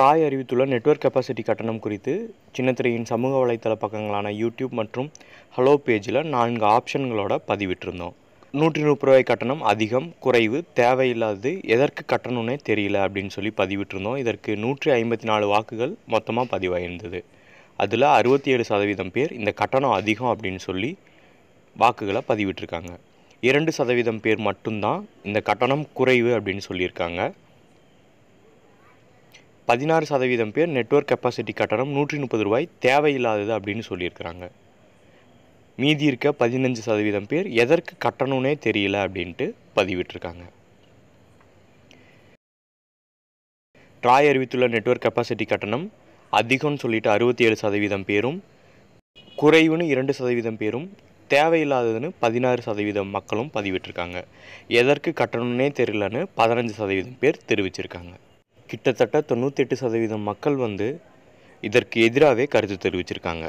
TRAI அறிவித்துள்ள network capacity கட்டணம் குறித்து சின்னத்திரையின் சமூக வலைத்தள பக்கங்களான யூடியூப் மற்றும் ஹலோ பேஜில் நான்கு ஆப்ஷன்களோட பதிவிட்டிருந்தோம். நூற்றி முப்பது ரூபாய் கட்டணம் அதிகம் குறைவு தேவையில்லாதது எதற்கு கட்டணம்னே தெரியல அப்படின்னு சொல்லி பதிவிட்டிருந்தோம். இதற்கு நூற்றி ஐம்பத்தி நாலு வாக்குகள் மொத்தமாக பதிவாயிருந்தது. அதில் அறுபத்தி ஏழு சதவீதம் பேர் இந்த கட்டணம் அதிகம் அப்படின்னு சொல்லி வாக்குகளை பதிவிட்டிருக்காங்க. இரண்டு சதவீதம் பேர் மட்டும்தான் இந்த கட்டணம் குறைவு அப்படின்னு சொல்லியிருக்காங்க. பதினாறு சதவீதம் பேர் நெட்வொர்க் கெப்பாசிட்டி கட்டணம் நூற்றி முப்பது ரூபாய் தேவையில்லாதது அப்படின்னு சொல்லியிருக்கிறாங்க. மீதி இருக்க பதினஞ்சு சதவீதம் பேர் எதற்கு கட்டணும்னே தெரியல அப்படின்ட்டு பதிவிட்டிருக்காங்க. ட்ராய் அறிவித்துள்ள நெட்வொர்க் கெப்பாசிட்டி கட்டணம் அதிகம்னு சொல்லிட்டு அறுபத்தி ஏழு சதவீதம் பேரும் குறைவுன்னு இரண்டு சதவீதம் பேரும் தேவையில்லாததுன்னு பதினாறு சதவீதம் மக்களும் பதிவிட்டிருக்காங்க. எதற்கு கட்டணம்னே தெரியலன்னு பதினஞ்சு சதவீதம் பேர் தெரிவிச்சிருக்காங்க. கிட்டத்தட்ட தொண்ணூற்றி எட்டு சதவீதம் மக்கள் வந்து இதற்கு எதிராகவே கருத்து தெரிவிச்சிருக்காங்க.